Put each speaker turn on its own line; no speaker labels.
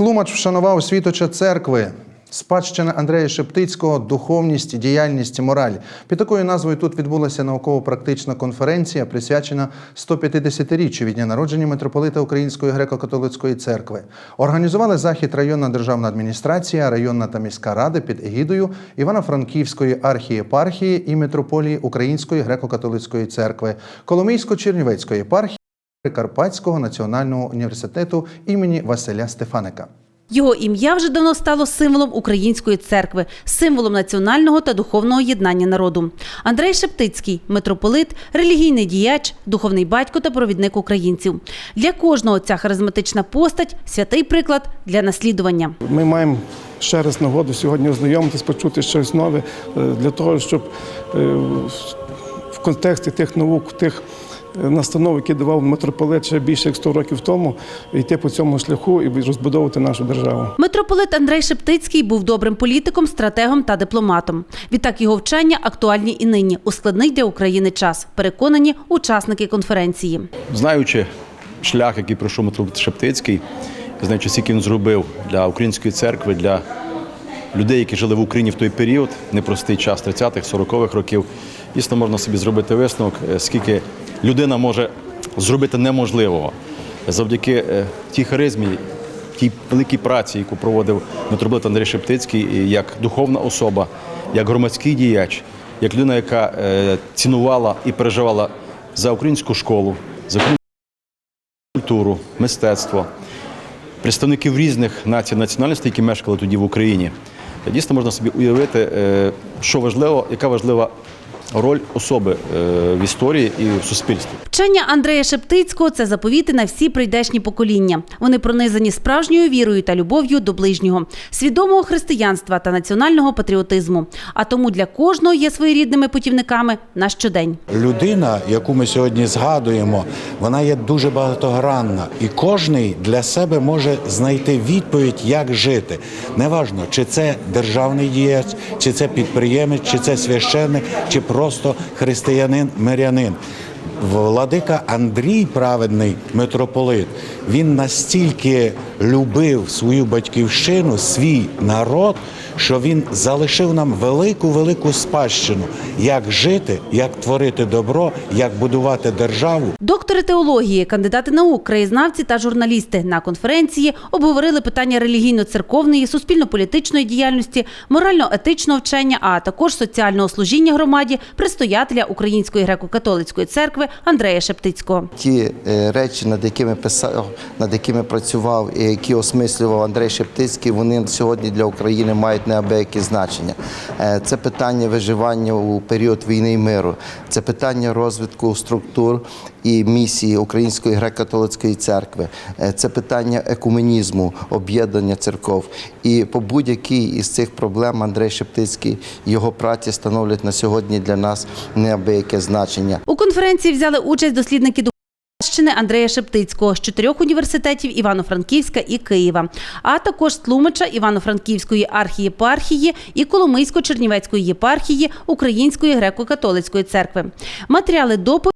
Тлумач вшанував світоча церкви. Спадщина Андрея Шептицького, духовність, діяльність, мораль. Під такою назвою тут відбулася науково-практична конференція, присвячена 150-річчю від дня народження митрополита Української греко-католицької церкви. Організували захід районна державна адміністрація, районна та міська рада під егідою Івано-Франківської архієпархії і митрополії Української греко-католицької церкви, Коломийсько-Чернівецької єпархії. Карпатського національного університету імені Василя Стефаника.
Його ім'я вже давно стало символом української церкви, символом національного та духовного єднання народу. Андрей Шептицький, митрополит, релігійний діяч, духовний батько та провідник українців. Для кожного ця харизматична постать святий приклад для наслідування.
Ми маємо ще раз нагоду сьогодні ознайомитись, почути щось нове е, для того, щоб е, в контексті тих наук, тих е, настанов, які давав митрополит ще більше як 100 років тому, йти по цьому шляху і розбудовувати нашу державу.
Митрополит Андрей Шептицький був добрим політиком, стратегом та дипломатом. Відтак його вчення актуальні і нині у складний для України час. Переконані учасники конференції.
знаючи шлях, який пройшов митрополит Шептицький, знаючи, скільки він зробив для української церкви, для людей, які жили в Україні в той період, непростий час 30-х, 40-х років, дійсно можна собі зробити висновок, е, скільки людина може зробити неможливого завдяки е, тій харизмі, тій великій праці, яку проводив митрополит Андрій Шептицький як духовна особа, як громадський діяч, як людина, яка е, цінувала і переживала за українську школу, за культуру, мистецтво, представників різних націй, національностей, які мешкали тоді в Україні. Дійсно можна собі уявити, е, що важливо, яка важлива роль особи е, в історії і в суспільстві.
Вчення Андрея Шептицького це заповіти на всі прийдешні покоління. Вони пронизані справжньою вірою та любов'ю до ближнього, свідомого християнства та національного патріотизму. А тому для кожного є своєрідними путівниками на щодень.
Людина, яку ми сьогодні згадуємо, вона є дуже багатогранна, і кожний для себе може знайти відповідь, як жити. Неважно, чи це державний діяч, чи це підприємець, чи це священник, чи просто християнин-мирянин. Владика Андрій, праведний митрополит, він настільки любив свою батьківщину, свій народ, що він залишив нам велику велику спадщину, як жити, як творити добро, як будувати державу.
Доктори теології, кандидати наук, краєзнавці та журналісти на конференції обговорили питання релігійно-церковної, суспільно-політичної діяльності, морально-етичного вчення, а також соціального служіння громаді предстоятеля Української греко-католицької церкви Андрея Шептицького.
ті е, речі, над якими писав, над якими працював і які осмислював Андрей Шептицький, вони сьогодні для України мають неабияке значення. Е, Це питання виживання у період війни і миру, це питання розвитку структур і місії Української греко-католицької церкви, Е, це питання екуменізму, об'єднання церков. І по будь-якій із цих проблем Андрей Шептицький його праці становлять на сьогодні для нас неабияке значення.
У конференції взяли участь дослідники Щини Андрея Шептицького з чотирьох університетів Івано-Франківська і Києва, а також Тлумача Івано-Франківської архієпархії і Коломийсько-Чернівецької єпархії Української греко-католицької церкви. Матеріали доповіді